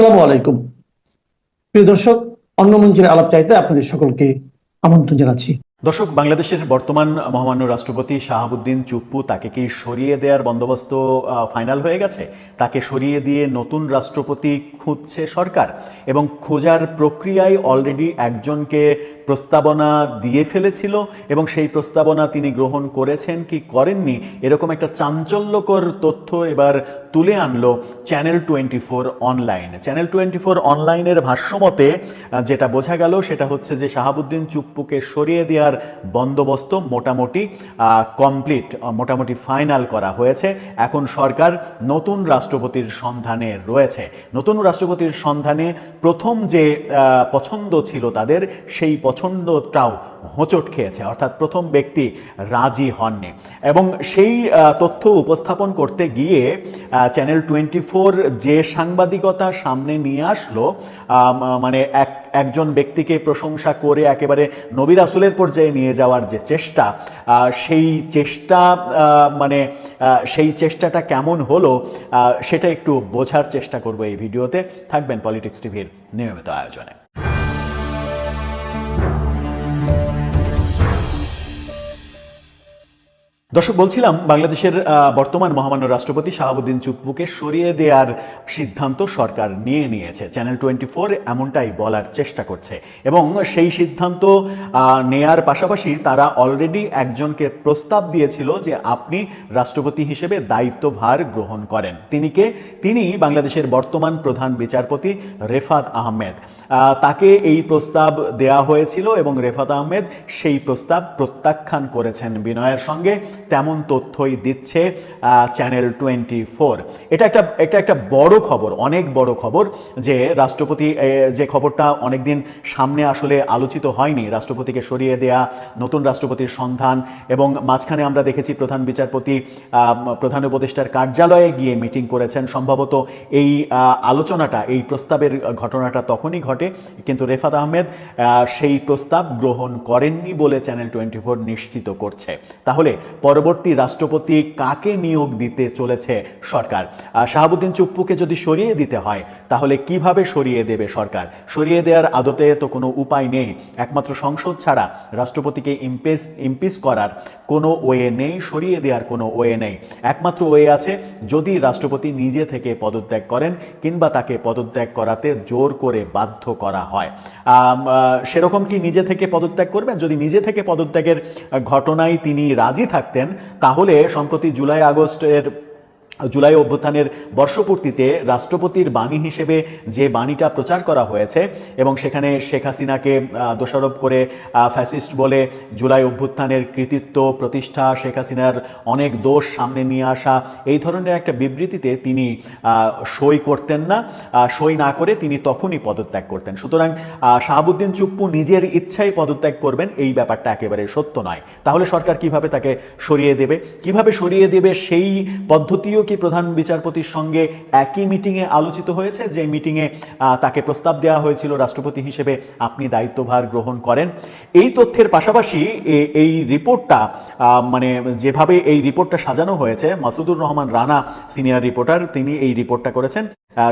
আসসালামু আলাইকুম। প্রিয় দর্শক, অন্য মঞ্চের আলাপ চাইতে আপনাদের সকলকে আমন্ত্রণ জানাচ্ছি। দর্শক, বাংলাদেশের বর্তমান মহামান্য রাষ্ট্রপতি শাহাবুদ্দিন চুপ্পু তাকে কি সরিয়ে দেওয়ার বন্দোবস্ত ফাইনাল হয়ে গেছে? তাকে সরিয়ে দিয়ে নতুন রাষ্ট্রপতি খুঁজছে সরকার এবং খোঁজার প্রক্রিয়ায় অলরেডি একজনকে প্রস্তাবনা দিয়ে ফেলেছিল এবং সেই প্রস্তাবনা তিনি গ্রহণ করেছেন কি করেননি এরকম একটা চাঞ্চল্যকর তথ্য এবার তুলে আনলো channel twenty four online channel twenty four অনলাইনের ভাষ্যমতে যেটা বোঝা গেল সেটা হচ্ছে যে শাহাবুদ্দিন চুপ্পুকে সরিয়ে দেওয়ার বন্দোবস্ত মোটামুটি কমপ্লিট মোটামুটি ফাইনাল করা হয়েছে। এখন সরকার নতুন রাষ্ট্রপতির সন্ধানে রয়েছে। নতুন রাষ্ট্রপতির সন্ধানে প্রথম যে পছন্দ ছিল তাদের, সেই পছন্দটাও হোঁচট খেয়েছে। অর্থাৎ প্রথম ব্যক্তি রাজি হননি। এবং সেই তথ্য উপস্থাপন করতে গিয়ে চ্যানেল টোয়েন্টি ফোর যে সাংবাদিকতা সামনে নিয়ে আসলো মানে এক, একজন ব্যক্তিকে প্রশংসা করে একেবারে নবী রাসুলের পর্যায়ে নিয়ে যাওয়ার যে চেষ্টা সেই চেষ্টা মানে সেই চেষ্টাটা কেমন হলো সেটা একটু বোঝার চেষ্টা করব এই ভিডিওতে। থাকবেন পলিটিক্স টিভির নিয়মিত আয়োজনে। দর্শক, বলছিলাম বাংলাদেশের বর্তমান মহামান্য রাষ্ট্রপতি শাহাবুদ্দিন চুপ্পুকে সরিয়ে দেওয়ার সিদ্ধান্ত সরকার নিয়ে নিয়েছে। চ্যানেল টোয়েন্টি ফোর এমনটাই বলার চেষ্টা করছে। এবং সেই সিদ্ধান্ত নেয়ার পাশাপাশি তারা অলরেডি একজনকে প্রস্তাব দিয়েছিল যে আপনি রাষ্ট্রপতি হিসেবে দায়িত্বভার গ্রহণ করেন। তিনি কে? তিনি বাংলাদেশের বর্তমান প্রধান বিচারপতি রেফাত আহমেদ। তাকে এই প্রস্তাব দেয়া হয়েছিল এবং রেফাত আহমেদ সেই প্রস্তাব প্রত্যাখ্যান করেছেন বিনয়ের সঙ্গে। তেমন তথ্যই দিচ্ছে চ্যানেল টোয়েন্টি ফোর এটা একটা এটা একটা বড় খবর, অনেক বড় খবর যে রাষ্ট্রপতি যে খবরটা অনেকদিন সামনে আসলে আলোচিত হয়নি, রাষ্ট্রপতিকে সরিয়ে দেয়া, নতুন রাষ্ট্রপতির সন্ধান এবং মাঝখানে আমরা দেখেছি প্রধান বিচারপতি প্রধান উপদেষ্টার কার্যালয়ে গিয়ে মিটিং করেছেন। সম্ভবত এই আলোচনাটা, এই প্রস্তাবের ঘটনাটা তখনই ঘটে, কিন্তু রেফাত আহমেদ সেই প্রস্তাব গ্রহণ করেননি বলে চ্যানেল টোয়েন্টি ফোর নিশ্চিত করছে। তাহলে পরবর্তী রাষ্ট্রপতি কাকে নিয়োগ দিতে চলেছে সরকার? শাহাবুদ্দিন চুপ্পুকে যদি সরিয়ে দিতে হয়, তাহলে কীভাবে সরিয়ে দেবে সরকার? সরিয়ে দেওয়ার আদতে তো কোনো উপায় নেই। একমাত্র সংসদ ছাড়া রাষ্ট্রপতিকে ইমপেস ইমপিস করার কোনো ওয়ে নেই, সরিয়ে দেওয়ার কোনো ওয়ে নেই। একমাত্র ওয়ে আছে যদি রাষ্ট্রপতি নিজে থেকে পদত্যাগ করেন কিংবা তাকে পদত্যাগ করাতে জোর করে বাধ্য করা হয়। সেরকম কি নিজে থেকে পদত্যাগ করবেন? যদি নিজে থেকে পদত্যাগের ঘটনায় তিনি রাজি থাকতেন তাহলে সম্প্রতি জুলাই আগস্টের জুলাই অভ্যুত্থানের বর্ষপূর্তিতে রাষ্ট্রপতির বাণী হিসেবে যে বাণীটা প্রচার করা হয়েছে এবং সেখানে শেখ হাসিনাকে দোষারোপ করে ফ্যাসিস্ট বলে জুলাই অভ্যুত্থানের কৃতিত্ব, প্রতিষ্ঠা, শেখ হাসিনার অনেক দোষ সামনে নিয়ে আসা, এই ধরনের একটা বিবৃতিতে তিনি সই করতেন না সই না করে তিনি তখনই পদত্যাগ করতেন। সুতরাং শাহাবুদ্দিন চুপ্পু নিজের ইচ্ছায় পদত্যাগ করবেন, এই ব্যাপারটা একেবারে সত্য নয়। তাহলে সরকার কীভাবে তাকে সরিয়ে দেবে? কীভাবে সরিয়ে দেবে সেই পদ্ধতিও কি প্রধান বিচারপতির সঙ্গে একই মিটিংয়ে আলোচিত হয়েছে? যে মিটিংয়ে তাকে প্রস্তাব দেওয়া হয়েছিল রাষ্ট্রপতি হিসেবে আপনি দায়িত্বভার গ্রহণ করেন। এই তথ্যের পাশাপাশি এই রিপোর্টটা মানে যেভাবে এই রিপোর্টটা সাজানো হয়েছে, মাসুদুর রহমান রানা, সিনিয়র রিপোর্টার, তিনি এই রিপোর্টটা করেছেন।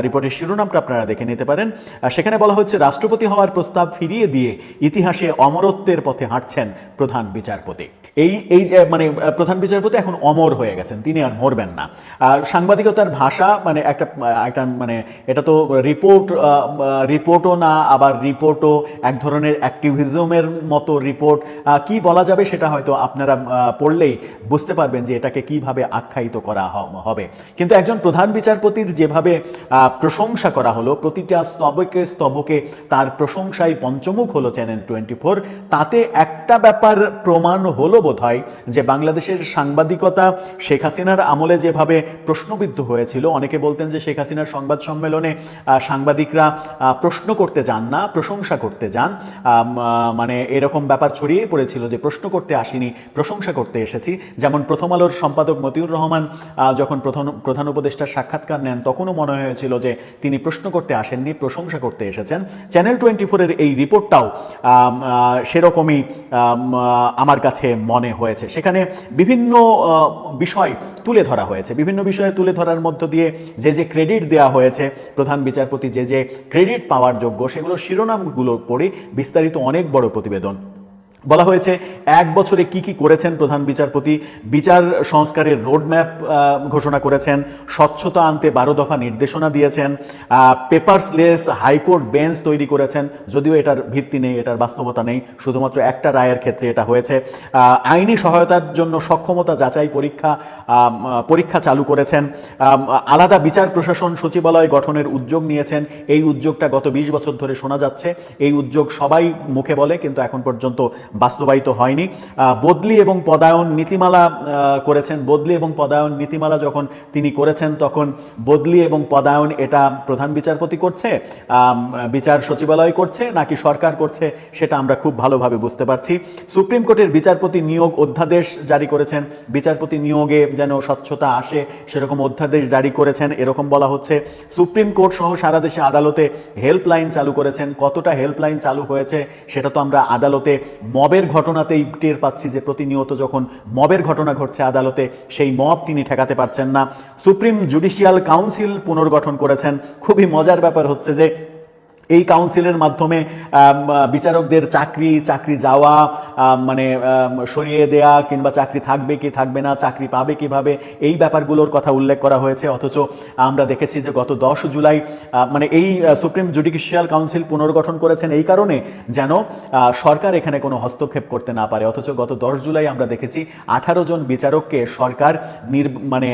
রিপোর্টের শিরোনামটা আপনারা দেখে নিতে পারেন। সেখানে বলা হচ্ছে, রাষ্ট্রপতি হওয়ার প্রস্তাব ফিরিয়ে দিয়ে ইতিহাসে অমরত্বের পথে হাঁটছেন প্রধান বিচারপতি। এই এই মানে প্রধান বিচারপতি এখন অমর হয়ে গেছেন, তিনি আর মরবেন না। আর সাংবাদিকতার ভাষা মানে একটা একটা মানে এটা তো রিপোর্ট রিপোর্টও না, আবার রিপোর্টও এক ধরনের অ্যাক্টিভিজমের মতো রিপোর্ট কি বলা যাবে সেটা হয়তো আপনারা পড়লেই বুঝতে পারবেন যে এটাকে কীভাবে আখ্যায়িত করা হবে। কিন্তু একজন প্রধান বিচারপতির যেভাবে প্রশংসা করা হলো, প্রতিটা স্তবকে স্তবকে তার প্রশংসায় পঞ্চমুখ হলো চ্যানেল টোয়েন্টি ফোর তাতে একটা ব্যাপার প্রমাণ হলো বোধহয় যে বাংলাদেশের সাংবাদিকতা শেখ হাসিনার আমলে যেভাবে প্রশ্নবিদ্ধ হয়েছিল, অনেকে বলতেন যে শেখ হাসিনার সংবাদ সম্মেলনে সাংবাদিকরা প্রশ্ন করতে যান না, প্রশংসা করতে যান। মানে এরকম ব্যাপার ছড়িয়ে পড়েছিল যে প্রশ্ন করতে আসিনি, প্রশংসা করতে এসেছি। যেমন প্রথম আলোর সম্পাদক মতিউর রহমান যখন প্রধান প্রধান উপদেষ্টার সাক্ষাৎকার নেন, তখনও মনে হয়েছিল যে তিনি প্রশ্ন করতে আসেননি, প্রশংসা করতে এসেছেন। চ্যানেল টোয়েন্টি ফোরের এই রিপোর্টটাও সেরকমই আমার কাছে মনে মনে হয়েছে। সেখানে বিভিন্ন বিষয় তুলে ধরা হয়েছে। বিভিন্ন বিষয়ে তুলে ধরার মধ্য দিয়ে যে যে ক্রেডিট দেওয়া হয়েছে, প্রধান বিচারপতি যে যে ক্রেডিট পাওয়ার যোগ্য সেগুলো শিরোনামগুলো পরে বিস্তারিত অনেক বড় প্রতিবেদন বলা হয়েছে এক বছরে কি কি করেছেন প্রধান বিচারপতি? বিচার সংস্কারের রোডম্যাপ ঘোষণা করেছেন, স্বচ্ছতা আনতে বারো দফা নির্দেশনা দিয়েছেন পেপারসলেস হাইকোর্ট বেঞ্চ তৈরি করেছেন, যদিও এটার ভিত্তি নেই, এটার বাস্তবতা নেই, শুধুমাত্র একটা রায়ের ক্ষেত্রে এটা হয়েছে। আইনি সহায়তার জন্য সক্ষমতা যাচাই পরীক্ষা পরীক্ষা চালু করেছেন আলাদা বিচার প্রশাসন সচিবালয় গঠনের উদ্যোগ নিয়েছেন, এই উদ্যোগটা গত বিশ বছর ধরে শোনা যাচ্ছে, এই উদ্যোগ সবাই মুখে বলে, কিন্তু এখন পর্যন্ত বাস্তবায়িত হয়নি। বদলি এবং পদায়ন নীতিমালা করেছেন। বদলি এবং পদায়ন নীতিমালা যখন তিনি করেছেন, তখন বদলি এবং পদায়ন এটা প্রধান বিচারপতি করছে বিচার সচিবালয় করছে, নাকি সরকার করছে, সেটা আমরা খুব ভালোভাবে বুঝতে পারছি। সুপ্রিম কোর্টের বিচারপতি নিয়োগ অধ্যাদেশ জারি করেছেন। বিচারপতি নিয়োগে যেন স্বচ্ছতা আসে, সেরকম অধ্যাদেশ জারি করেছেন। এরকম বলা হচ্ছে, সুপ্রিম কোর্ট সহ সারা দেশে আদালতে হেল্পলাইন চালু করেছেন। কতটা হেল্পলাইন চালু হয়েছে, সেটা তো আমরা আদালতে মবের ঘটনাতেই টের পাচ্ছি যে প্রতিনিয়ত যখন মবের ঘটনা ঘটছে আদালতে, সেই মব তিনি ঠেকাতে পারছেন না। সুপ্রিম জুডিশিয়াল কাউন্সিল পুনর্গঠন করেছেন। খুবই মজার ব্যাপার হচ্ছে যে এই কাউন্সিলের মাধ্যমে বিচারকদের চাকরি চাকরি যাওয়া মানে সরিয়ে দেয়া, কিংবা চাকরি থাকবে কি থাকবে না, চাকরি পাবে কীভাবে, এই ব্যাপারগুলোর কথা উল্লেখ করা হয়েছে। অথচ আমরা দেখেছি যে গত দশ জুলাই মানে এই সুপ্রিম জুডিশিয়াল কাউন্সিল পুনর্গঠন করেছেন এই কারণে যেন সরকার এখানে কোনো হস্তক্ষেপ করতে না পারে। অথচ গত দশ জুলাই আমরা দেখেছি আঠারো জন বিচারককে সরকার নির মানে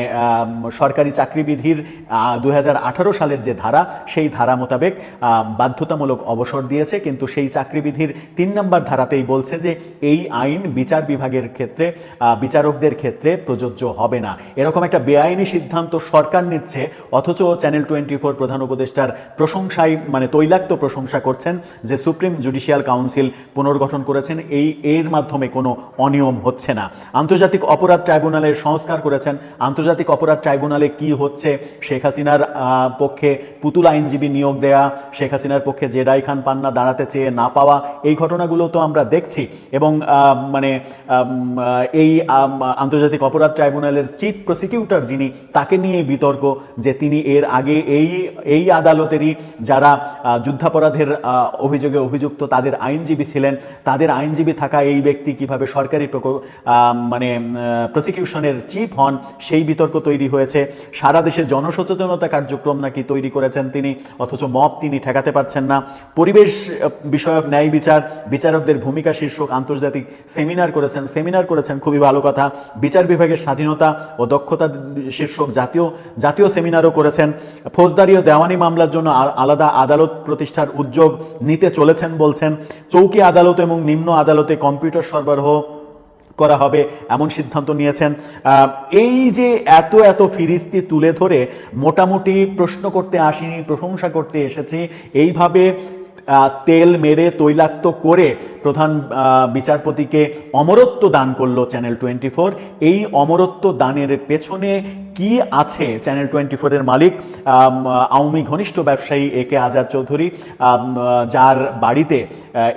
সরকারি চাকরিবিধির দু হাজার আঠারো সালের যে ধারা, সেই ধারা মোতাবেক বাধ্যতামূলক অবসর দিয়েছে, কিন্তু সেই চাকরিবিধির তিন নম্বর ধারাতেই বলছে যে এই আইন বিচার বিভাগের ক্ষেত্রে বিচারকদের ক্ষেত্রে প্রযোজ্য হবে না। এরকম একটা বেআইনি সিদ্ধান্ত সরকার নিচ্ছে, অথচ চ্যানেল টোয়েন্টি ফোর প্রধান উপদেষ্টার প্রশংসায় মানে তৈলাক্ত প্রশংসা করছেন যে সুপ্রিম জুডিশিয়াল কাউন্সিল পুনর্গঠন করেছেন, এই, এর মাধ্যমে কোনো অনিয়ম হচ্ছে না। আন্তর্জাতিক অপরাধ ট্রাইব্যুনালের সংস্কার করেছেন, আন্তর্জাতিক অপরাধ ট্রাইব্যুনালে কি হচ্ছে, শেখ হাসিনার পক্ষে পুতুল আইনজীবী নিয়োগ দেয়া, শেখ হাসিনার পক্ষে জেডাই খান পান্না দাঁড়াতে চেয়ে না পাওয়া, এই ঘটনাগুলো তো আমরা দেখছি। এবং মানে এই আন্তর্জাতিক অপরাধ ট্রাইব্যুনালের চিফ প্রসিকিউটর যিনি, তাকে নিয়ে বিতর্ক যে তিনি এর আগে এই এই আদালতেরই যারা যুদ্ধাপরাধের অভিযোগে অভিযুক্ত তাদের আইনজীবী ছিলেন, তাদের আইনজীবী থাকা এই ব্যক্তি কীভাবে সরকারি মানে প্রসিকিউশনের চিফ হন, সেই বিতর্ক তৈরি হয়েছে। সারা দেশে জনসচেতনতা কার্যক্রম নাকি তৈরি করেছেন তিনি, অথচ মব তিনি ঠেকাতে পারছেন না। পরিবেশ বিষয়ক ন্যায় বিচার, বিচারকদের ভূমিকা শীর্ষক আন্তর্জাতিক সেমিনার করেছেন সেমিনার করেছেন, খুবই ভালো কথা। বিচার বিভাগের স্বাধীনতা ও দক্ষতা শীর্ষক জাতীয় জাতীয় সেমিনারও করেছেন। ফৌজদারি ও দেওয়ানি মামলার জন্য আলাদা আদালত প্রতিষ্ঠার উদ্যোগ নিতে চলেছেন বলছেন। চৌকি আদালত এবং নিম্ন আদালতে কম্পিউটার সরবরাহ করা হবে, এমন সিদ্ধান্ত নিয়েছেন। এই যে এত এত ফিরিস্তি তুলে ধরে মোটামুটি প্রশ্ন করতে আসিনি, প্রশংসা করতে এসেছি, এইভাবে তেল মেরে তৈলাক্ত করে প্রধান বিচারপতিকে অমরত্ব দান করল চ্যানেল টোয়েন্টি এই অমরত্ব দানের পেছনে কি আছে চ্যানেল টোয়েন্টি ফোরের মালিক? আওয়ামী ঘনিষ্ঠ ব্যবসায়ী এ কে আজাদ চৌধুরী যার বাড়িতে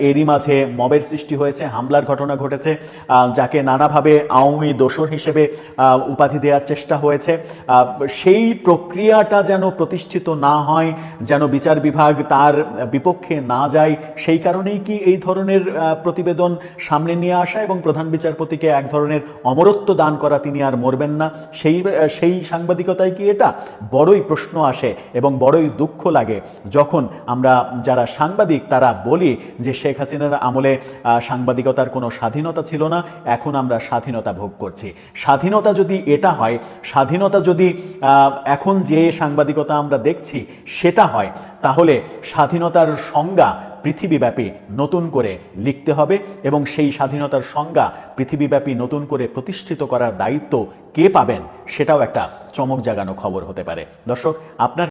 এরই মাঝে মবের সৃষ্টি হয়েছে, হামলার ঘটনা ঘটেছে যাকে নানাভাবে আওয়ামী দোসর হিসেবে উপাধি দেওয়ার চেষ্টা হয়েছে। সেই প্রক্রিয়াটা যেন প্রতিষ্ঠিত না হয়, যেন বিচার বিভাগ তার বিপক্ষে না যায়, সেই কারণেই কি এই ধরনের প্রতিবেদন সামনে নিয়ে আসা এবং প্রধান বিচারপতিকে এক ধরনের অমরত্ব দান করা তিনি আর মরবেন না? সেই সেই সাংবাদিকতায় কি এটা বড়ই প্রশ্ন আসে এবং বড়ই দুঃখ লাগে যখন আমরা যারা সাংবাদিক তারা বলি যে শেখ হাসিনার আমলে সাংবাদিকতার কোনো স্বাধীনতা ছিল না, এখন আমরা স্বাধীনতা ভোগ করছি। স্বাধীনতা যদি এটা হয়, স্বাধীনতা যদি এখন যে সাংবাদিকতা আমরা দেখছি, সেটা হয়। তাহলে স্বাধীনতার সংজ্ঞা পৃথিবীব্যাপী নতুন করে লিখতে হবে এবং সেই স্বাধীনতার সংজ্ঞা পৃথিবীব্যাপী নতুন করে প্রতিষ্ঠিত করার দায়িত্ব কে পাবেন সেটাও একটা চমক জাগানো খবর হতে পারে। দর্শক, আপনার